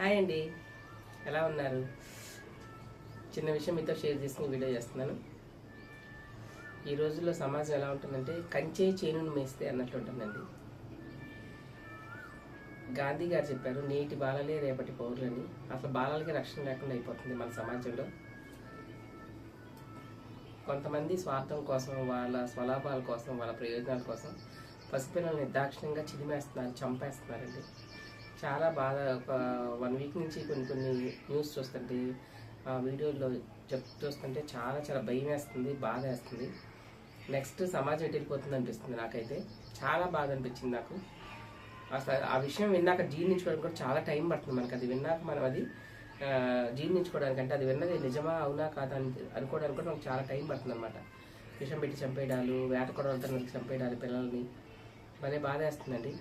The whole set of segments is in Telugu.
హాయ్ అండి. ఎలా ఉన్నారు? చిన్న విషయం మీతో షేర్ చేసుకుని వీడియో చేస్తున్నాను. ఈ రోజుల్లో సమాజం ఎలా ఉంటుందంటే కంచే చేనును మేస్తే అన్నట్లు ఉంటుందండి. గాంధీ గారు చెప్పారు నేటి బాలలే రేపటి పౌరులని. అసలు బాలలకి రక్షణ లేకుండా అయిపోతుంది మన సమాజంలో. కొంతమంది స్వార్థం కోసం వాళ్ళ స్వలాభాల కోసం వాళ్ళ ప్రయోజనాల కోసం పసిపిల్లల్ని నిర్దాక్షిణ్యంగా చిదిమేస్తున్నారు చంపేస్తున్నారండి. చాలా బాధ. ఒక వన్ వీక్ నుంచి కొన్ని కొన్ని న్యూస్ చూస్తుంటే ఆ వీడియోలో చెప్ చూస్తుంటే చాలా చాలా భయం వేస్తుంది బాధ వేస్తుంది. నెక్స్ట్ సమాజం ఎటు వెళ్ళిపోతుంది అనిపిస్తుంది నాకైతే. చాలా బాధ అనిపించింది నాకు. అసలు ఆ విషయం విన్నాక జీర్ణించుకోవడానికి కూడా చాలా టైం పడుతుంది మనకి. అది విన్నాక మనం అది జీర్ణించుకోవడానికి అంటే అది విన్నది నిజమా అవునా కాదా అని అనుకోవడానికి కూడా మనకు చాలా టైం పడుతుంది అనమాట విషం పెట్టి చంపేయడాలు వేట కొడవలతో చంపేయడాలు పిల్లల్ని. భలే బాధ వేస్తుందండి.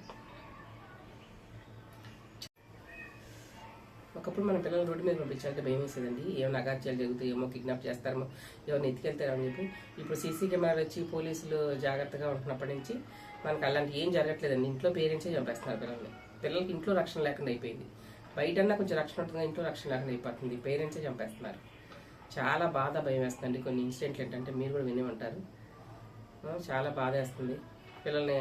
ఒకప్పుడు మన పిల్లలు రోడ్డు మీద పంపించాలంటే భయం వేసేదండి. ఏమైనా అగాత్యాలు జరుగుతాయి ఏమో కిడ్నాప్ చేస్తారేమో ఎవరిని ఎత్తుకెళ్తారని చెప్పి. ఇప్పుడు సీసీ కెమెరాలు వచ్చి పోలీసులు జాగ్రత్తగా ఉంటున్నప్పటి నుంచి మనకు అలాంటి ఏం జరగట్లేదండి. ఇంట్లో పేరెంట్సే చంపేస్తున్నారు పిల్లల్ని. పిల్లలకి ఇంట్లో రక్షణ లేకుండా అయిపోయింది. బయటన్నా కొంచెం రక్షణ ఉంటుంది ఇంట్లో రక్షణ లేకుండా అయిపోతుంది. పేరెంట్సే చంపేస్తున్నారు. చాలా బాధ భయం వేస్తుందండి. కొన్ని ఇన్సిడెంట్లు ఏంటంటే మీరు కూడా వినే ఉంటారు చాలా బాధ వేస్తుంది. పిల్లల్ని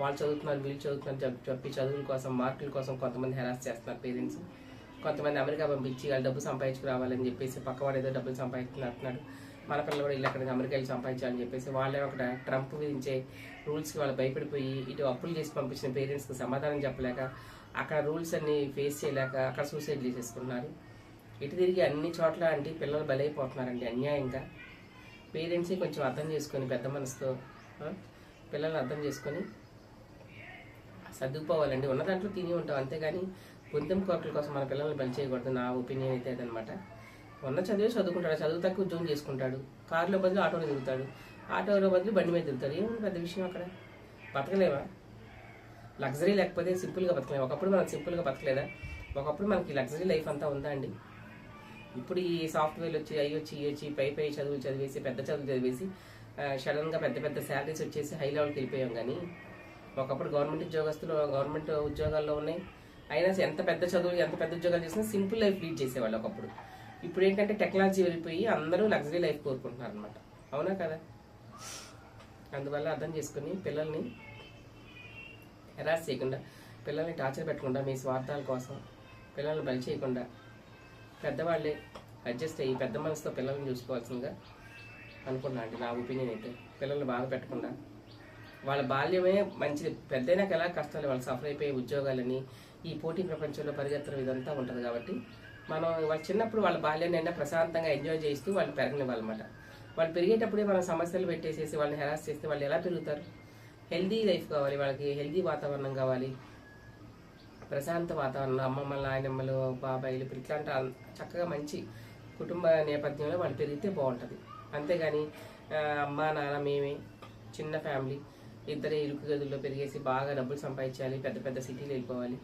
వాళ్ళు చదువుతున్నారు వీళ్ళు చదువుతున్నారు చెప్పి చెప్పి చదువుల కోసం మార్కుల కోసం కొంతమంది హెరాస్ చేస్తున్నారు పేరెంట్స్. కొంతమంది అమెరికా పంపించి వాళ్ళు డబ్బు సంపాదించుకురావాలని చెప్పేసి పక్కవాడు ఏదో డబ్బులు సంపాదిస్తున్నట్టున్నాడు మన పిల్లలు కూడా ఇల్లు అక్కడ అమెరికా వెళ్ళి సంపాదించాలని చెప్పేసి వాళ్ళే ఒక ట్రంప్ విధించే రూల్స్కి వాళ్ళు భయపడిపోయి ఇటు అప్పులు చేసి పంపించిన పేరెంట్స్కి సమాధానం చెప్పలేక అక్కడ రూల్స్ అన్ని ఫేస్ చేయలేక అక్కడ సూసైడ్ చేసేసుకున్నారు. ఇటు తిరిగి అన్ని చోట్ల అంటే పిల్లలు బలైపోతున్నారండి అన్యాయంగా. పేరెంట్సే కొంచెం అర్థం చేసుకొని పెద్ద మనసుతో పిల్లల్ని అర్థం చేసుకొని సర్దుకుపోవాలండి. ఉన్న దాంట్లో తిని ఉంటాం అంతేగాని పొందెం కోరికల కోసం మన పిల్లల్ని బలి చేయకూడదు నా ఒపీనియన్ అయితే అదనమాట. ఉన్న చదివే చదువుకుంటాడు చదువు తక్కువ ఉద్యోగం చేసుకుంటాడు. కారులో బదులు ఆటోలో తిరుగుతాడు. ఆటోలో బదులు బండి మీద తిరుగుతాడు. ఏముంది పెద్ద విషయం అక్కడ? బతకలేవా? లగ్జరీ లేకపోతే సింపుల్గా బతకలేము ఒకప్పుడు మనం సింపుల్గా బతకలేదా? ఒకప్పుడు మనకి లగ్జరీ లైఫ్ అంతా ఉందా అండి? ఇప్పుడు ఈ సాఫ్ట్వేర్లు వచ్చి అవి వచ్చి ఇవి వచ్చి పై పై చదువులు చదివేసి పెద్ద చదువులు చదివేసి సడన్గా పెద్ద పెద్ద శాలరీస్ వచ్చేసి హై లెవెల్కి వెళ్ళిపోయాం కానీ ఒకప్పుడు గవర్నమెంట్ ఉద్యోగస్తులు గవర్నమెంట్ ఉద్యోగాల్లో ఉన్నాయి. అయినా ఎంత పెద్ద చదువులు ఎంత పెద్ద ఉద్యోగాలు చేసినా సింపుల్ లైఫ్ లీడ్ చేసేవాళ్ళు ఒకప్పుడు. ఇప్పుడు ఏంటంటే టెక్నాలజీ వెళ్ళిపోయి అందరూ లగ్జరీ లైఫ్ కోరుకుంటున్నారు అనమాట అవునా కదా? అందువల్ల అర్థం చేసుకుని పిల్లల్ని హెరాస్ చేయకుండా పిల్లల్ని టార్చర్ పెట్టకుండా మీ స్వార్థాల కోసం పిల్లల్ని బలి చేయకుండా పెద్దవాళ్ళే అడ్జస్ట్ అయ్యి పెద్ద మనసుతో పిల్లల్ని చూసుకోవాల్సిందిగా అనుకున్నా అండి. నా ఒపీనియన్ అయితే పిల్లల్ని బాధ పెట్టకుండా వాళ్ళ బాల్యమే మంచిది. పెద్దయినాక ఎలా కష్టాలు వాళ్ళు సఫర్ అయిపోయి ఉద్యోగాలని ఈ పోటీ ప్రపంచంలో పరిగెత్తడం ఇదంతా ఉంటుంది కాబట్టి మనం వాళ్ళు చిన్నప్పుడు వాళ్ళ బాల్యాన్ని ప్రశాంతంగా ఎంజాయ్ చేస్తూ వాళ్ళు పెరగనివ్వాలన్నమాట. వాళ్ళు పెరిగేటప్పుడే మనం సమస్యలు పెట్టేసేసి వాళ్ళని హెరాస్ చేస్తే వాళ్ళు ఎలా పెరుగుతారు? హెల్దీ లైఫ్ కావాలి వాళ్ళకి హెల్దీ వాతావరణం కావాలి. ప్రశాంత వాతావరణం అమ్మమ్మలు నాయనమ్మలు బాబాయిలు ఇప్పుడు ఇట్లాంటి చక్కగా మంచి కుటుంబ నేపథ్యంలో వాళ్ళు పెరిగితే బాగుంటుంది. అంతేగాని అమ్మ నాన్న మేమే చిన్న ఫ్యామిలీ ఇద్దరే ఇరుకు గదుల్లో పెరిగేసి బాగా డబ్బులు సంపాదించాలి పెద్ద పెద్ద సిటీలు వెళ్ళిపోవాలి.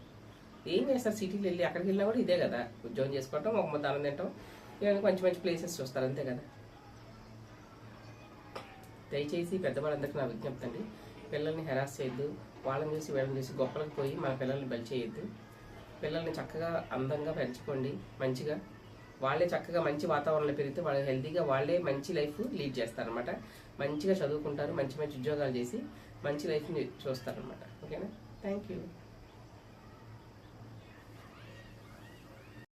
ఏం చేస్తారు? సిటీకి వెళ్ళి అక్కడికి వెళ్ళినా కూడా ఇదే కదా. ఉద్యోగం చేసుకోవటం ఒక ముద్ద అన్నం తింటాం. ఇవన్నీ మంచి మంచి ప్లేసెస్ చూస్తారు అంతే కదా. దయచేసి పెద్దవాళ్ళందరికీ నా విజ్ఞప్తి అండి. పిల్లల్ని హెరాస్ చేయొద్దు. వాళ్ళని చూసి వీళ్ళని చూసి గొప్పలకు పోయి మన పిల్లల్ని బలి చేయొద్దు. పిల్లల్ని చక్కగా అందంగా పెంచుకోండి మంచిగా. వాళ్ళే చక్కగా మంచి వాతావరణంలో పెరిగితే వాళ్ళు హెల్తీగా వాళ్ళే మంచి లైఫ్ లీడ్ చేస్తారనమాట మంచిగా చదువుకుంటారు మంచి మంచి ఉద్యోగాలు చేసి మంచి లైఫ్ని చూస్తారనమాట ఓకేనా? Thank you.